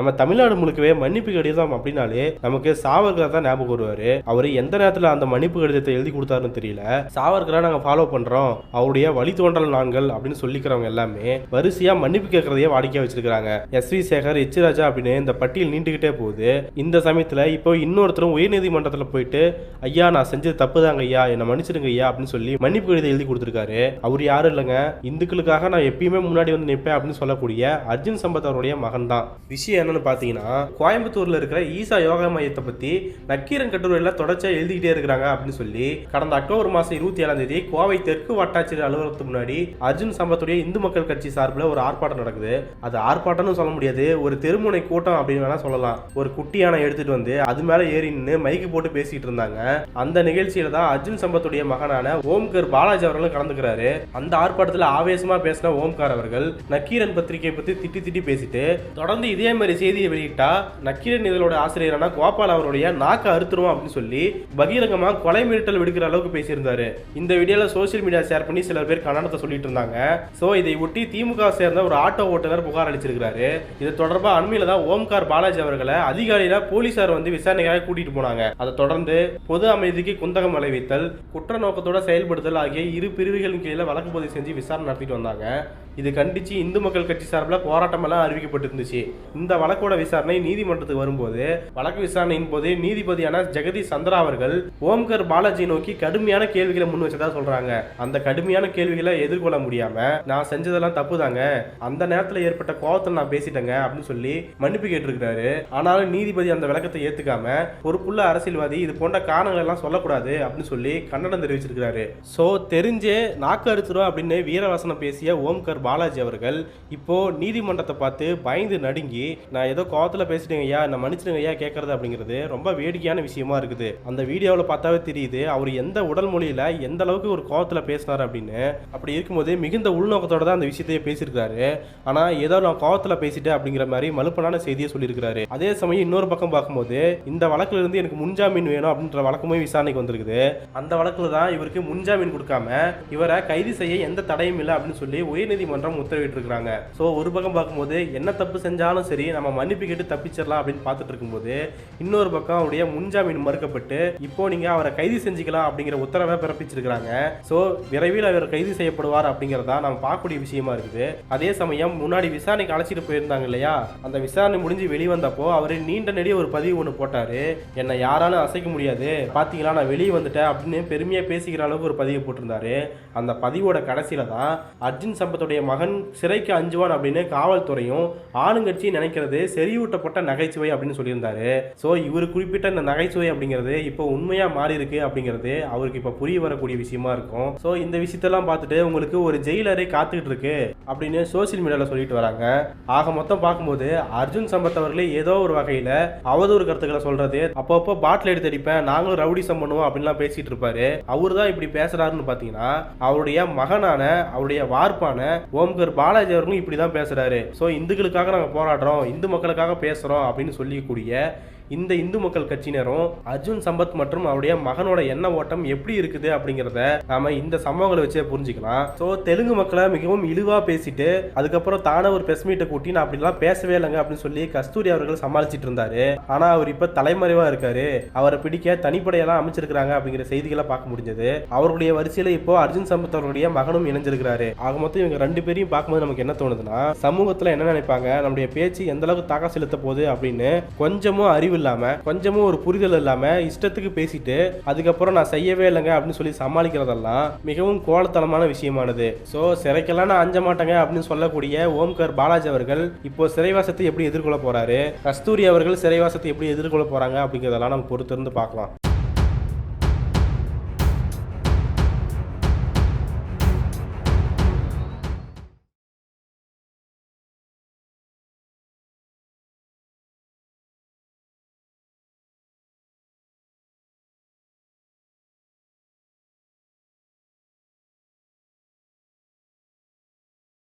நம்ம தமிழ்நாடு முழுக்கவே மன்னிப்பு கடிதம் அப்படின்னாலே நமக்கு சாவர்கர் தான் ஞாபகம் வருவாரு. அவர் எந்த நேரத்தில் அந்த மன்னிப்பு கடிதத்தை எழுதி கொடுத்தாருன்னு தெரியல. சாவர்கரை நாங்கள் ஃபாலோ பண்றோம். அவருடைய வழித்தோன்றல் நாங்கள் அப்படின்னு சொல்லிக்கிறவங்க எல்லாமே வரிசையா மன்னிப்பு கேட்கறதையே வாடிக்கையா வச்சிருக்காங்க S V Sekar H Raja அப்படின்னு இந்த பட்டியல் நீண்டுகிட்டே போகுது. இந்த சமயத்துல இப்போ இன்னொருத்தரும் உயர்நீதிமன்றத்துல போயிட்டு ஐயா நான் செஞ்சது தப்புதாங்க ஐயா என்னை மன்னிச்சிடுங்க ஐயா அப்படின்னு சொல்லி மன்னிப்பு கடிதம் எழுதி கொடுத்துருக்காரு. அவர் யாரும் இல்லைங்க. இந்துக்களுக்காக நான் எப்பயுமே முன்னாடி வந்து நிற்பேன் அப்படின்னு சொல்லக்கூடிய அர்ஜுன் சம்பத் அவருடைய மகன் தான் விஷயம் விஷயங்கள்னு பார்த்தீங்கன்னா கோயம்புத்தூர்ல இருக்கிற ஈசா யோகா மையத்தை பத்தி நக்கீரன் கட்டுரையில தொடர்ச்சியா எழுதிக்கிட்டே இருக்கிறாங்க அப்படின்னு சொல்லி கடந்த அக்டோபர் மாசம் இருபத்தி ஏழாம் தேதி கோவை தெற்கு வட்டாட்சியர் அலுவலகத்துக்கு முன்னாடி அர்ஜுன் சம்பத்துடைய இந்து மக்கள் கட்சி சார்பில் ஒரு ஆர்ப்பாட்டம் நடக்குது. அது ஆர்ப்பாட்டம்னு சொல்ல முடியாது ஒரு தெருமுனை கூட்டம் அப்படின்னு வேணா சொல்லலாம். ஒரு குட்டியான எடுத்துட்டு வந்து அது மேல ஏறி நின்று மைக்கு போட்டு பேசிட்டு இருந்தாங்க. அந்த நிகழ்ச்சியில தான் அர்ஜுன் சம்பத்துடைய மகனான ஓம்கர் பாலாஜி அவர்களும் கலந்துக்கிறாரு. அந்த ஆர்ப்பாட்டத்தில் ஆவேசமா பேசின ஓம்கார் அவர்கள் நக்கீரன் பத்திரிகை பத்தி திட்டி திட்டி பேசிட்டு தொடர்ந்து இதே மாதிரி செய்தியை வெளியிட்டா நக்கீரன் இதழோட ஆசிரியரான கோபால் அவருடைய நாக்க அறுத்துருவோம் அப்படின்னு சொல்லி பகிரங்கமா கொலை மிரட்டல் விடுக்கிற அளவுக்கு பேசியிருந்தாரு. இந்த வீடியோல சோசியல் மீடியா ஷேர் பண்ணி சில பேர் கன்னடத்தை சொல்லிட்டு இருந்தாங்க. சோ இதை ஒட்டி திமுக சேர்ந்த ஒரு ஆட்டோ ஓட்டுநர் புகார் அளிச்சிருக்காரு இது தொடர்பா அண்மையில தான் ஓம்கார் பாலாஜி அவர்களை அதிகாரியில போலீசார் வந்து விசாரணைக்காக கூட்டிட்டு போனாங்க. அதை தொடர்ந்து பொது அமைதிக்கு குந்தகம் விளைவித்தல் குற்ற நோக்கத்தோட செயல்படுத்தல் ஆகிய இரு பிரிவுகளின் கீழே வழக்கு பதிவு செஞ்சு விசாரணை நடத்திட்டு வந்தாங்க. இது கண்டிச்சு இந்து மக்கள் கட்சி சார்பில் போராட்டம் எல்லாம் அறிவிக்கப்பட்டிருந்துச்சு. இந்த வழக்கோட விசாரணை நீதிமன்றத்துக்கு வரும்போது வழக்கு விசாரணையின் போது நீதிபதியான ஜெகதீஷ் சந்திரா அவர்கள் ஓம்கர் பாலாஜி நோக்கி கடுமையான கேள்விகளை முன் வச்சதா சொல்றாங்க. அந்த கடுமையான கேள்விகளை எதிர்கொள்ள முடியாம நான் செஞ்சதெல்லாம் தப்பு தாங்க அந்த நேரத்தில் ஏற்பட்ட கோபத்தில் நான் பேசிட்டேங்க அப்படின்னு சொல்லி மன்னிப்பு கேட்டிருக்கிறாரு. ஆனாலும் நீதிபதி அந்த விளக்கத்தை ஏத்துக்காம பொறுப்புள்ள அரசியல்வாதி இது போன்ற காரணங்கள் எல்லாம் சொல்லக்கூடாது அப்படின்னு சொல்லி கண்டனம் தெரிவிச்சிருக்கிறாரு. சோ தெரிஞ்சே நாக்கு அறுத்துரும் அப்படின்னு வீரவாசனம் பேசிய ஓம்கர் பாலாஜி அவர்கள் இப்போ நீதிமன்றத்தை பார்த்து பயந்து நடுங்கி நான் ஏதோ கோவத்தில் பேசிட்டேங்க ஐயா நான் மன்னிச்சிடுங்க ஐயா கேட்கறது அப்படிங்கிறது ரொம்ப வேடிக்கையான விஷயமா இருக்குது. அந்த வீடியோவில் பார்த்தாவே தெரியுது அவர் எந்த உடல் மொழியில் எந்த அளவுக்கு ஒரு கோவத்தில் பேசினார் அப்படின்னு. அப்படி இருக்கும்போது மிகுந்த உள்நோக்கத்தோட தான் அந்த விஷயத்தையே பேசியிருக்காரு ஆனால் ஏதோ நான் கோவத்தில் பேசிட்டேன் அப்படிங்கிற மாதிரி மலுப்பனான செய்தியை சொல்லியிருக்காரு அதே சமயம் இன்னொரு பக்கம் பார்க்கும்போது இந்த வழக்குல இருந்து எனக்கு முன்ஜாமீன் வேணும் அப்படின்ற வழக்குமே விசாரணைக்கு வந்திருக்குது. அந்த வழக்கில் தான் இவருக்கு முன்ஜாமீன் கொடுக்காம இவரை கைது செய்ய எந்த தடையும் இல்லை அப்படின்னு சொல்லி உயர்நீதிமன்றம் உத்தரவிட்டிருக்கிறாங்க. ஸோ ஒரு பக்கம் பார்க்கும்போது என்ன தப்பு செஞ்சாலும் சரி நம்ம மன்னிப்பு கேட்டு தப்பிச்சிடலாம் அப்படின்னு பார்த்துட்டு இருக்கும்போது இன்னொரு பக்கம் அவருடைய முன்ஜாமீன் மறுக்கப்பட்டு இப்போ நீங்க அவரை கைது செஞ்சுக்கலாம் அப்படிங்கிற உத்தரவை பிறப்பிச்சிருக்கிறாங்க. ஸோ விரைவில் அவர் கைது செய்யப்படுவார் அப்படிங்கிறதா நம்ம பார்க்கக்கூடிய விஷயமா இருக்குது. அதே சமயம் முன்னாடி விசாரணைக்கு அழைச்சிட்டு போயிருந்தாங்க இல்லையா? அந்த விசாரணை முடிஞ்சு வெளிவந்தப்போ அவர் நீண்ட நெடிய ஒரு பதிவு ஒன்று போட்டாரு. என்னை யாராலும் அசைக்க முடியாது. பாத்தீங்களா நான் வெளியே வந்துட்டேன் அப்படின்னு பெருமையா பேசிக்கிற அளவுக்கு ஒரு பதிவு போட்டிருந்தாரு. அந்த பதிவோட கடைசியில தான் அர்ஜுன் சம்பத்துடைய மகன் சிறைக்கு அஞ்சுவான் அப்படின்னு காவல்துறையும் ஆளுங்கட்சியும் நினைக்கிறது செறிவூட்டப்பட்ட நகைச்சுவை அப்படின்னு சொல்லியிருந்தாரு. ஸோ இவர் குறிப்பிட்ட இந்த நகைச்சுவை அப்படிங்கிறது இப்போ உண்மையா மாறி இருக்கு அப்படிங்கிறது அவருக்கு இப்போ புரிய வரக்கூடிய விஷயமா இருக்கும். ஸோ இந்த விஷயத்தெல்லாம் பார்த்துட்டு உங்களுக்கு ஒரு ஜெயிலரை காத்துக்கிட்டு இருக்கு அப்படின்னு சோசியல் மீடியாவில் சொல்லிட்டு வராங்க. ஆக மொத்தம் பார்க்கும்போது அர்ஜுன் சம்பத் அவர்களே ஏதோ ஒரு வகையில் அவதூறு கருத்துக்களை சொல்றது அப்பப்போ பாட்டில் எடுத்து அடிப்பேன் நாங்களும் ரவுடிசம் பண்ணுவோம் அப்படின்லாம் பேசிட்டு இருப்பாரு. அவர் தான் இப்படி பேசுறாருன்னு பார்த்தீங்கன்னா அவருடைய மகனான அவருடைய வார்ப்பான ஓம்கர் பாலாஜி அவர்களும் இப்படி தான் பேசுறாரு. ஸோ இந்துக்களுக்காக நாங்கள் போராடுறோம் இந்து மக்களுக்காக பேசுறோம் அப்படின்னு சொல்லிக்கூடிய இந்த இந்து மக்கள் கட்சியினரும் அர்ஜுன் சம்பத் மற்றும் அவருடைய மகனோட எண்ண ஓட்டம் எப்படி இருக்குது அப்படிங்கிறத நாம இந்த சம்பவங்களை வச்சே புரிஞ்சுக்கலாம். ஸோ தெலுங்கு மக்களை மிகவும் இழிவா பேசிட்டு அதுக்கப்புறம் தானே ஒரு பிரஸ் மீட்டை கூட்டி நான் அப்படிலாம் பேசவே இல்லைங்க அப்படின்னு சொல்லி கஸ்தூரி அவர்கள் சமாளிச்சிட்டு இருந்தாரு. ஆனா அவர் இப்ப தலைமறைவா இருக்காரு. அவரை பிடிக்க தனிப்படையெல்லாம் அமைச்சிருக்கிறாங்க அப்படிங்கிற செய்திகளை பார்க்க முடிஞ்சது. அவருடைய வரிசையில இப்போ அர்ஜுன் சம்பத் அவருடைய மகனும் இணைஞ்சிருக்கிறாரு. ஆக மொத்தம் இவங்க ரெண்டு பேரையும் பார்க்கும்போது நமக்கு என்ன தோணுதுன்னா சமூகத்துல என்ன நினைப்பாங்க? நம்முடைய பேச்சு எந்த அளவுக்கு தாக்கம் செலுத்த போகுது அப்படின்னு கொஞ்சமும் அறிவு இல்லாம கொஞ்சமும் ஒரு புரிதல் இல்லாம இஷ்டத்துக்கு பேசிட்டு அதுக்கப்புறம் நான் செய்யவே இல்லைங்க அப்படின்னு சொல்லி சமாளிக்கிறதெல்லாம் மிகவும் கோலத்தனமான விஷயமானது. ஸோ சிறைக்கெல்லாம் நான் அஞ்ச மாட்டேங்க அப்படின்னு சொல்லக்கூடிய ஓம்கர் பாலாஜி அவர்கள் இப்போ சிறைவாசத்தை எப்படி எதிர்கொள்ள போறாரு? கஸ்தூரி அவர்கள் சிறைவாசத்தை எப்படி எதிர்கொள்ள போறாங்க அப்படிங்கிறதெல்லாம் நம்ம பொறுத்திருந்து பார்க்கலாம்.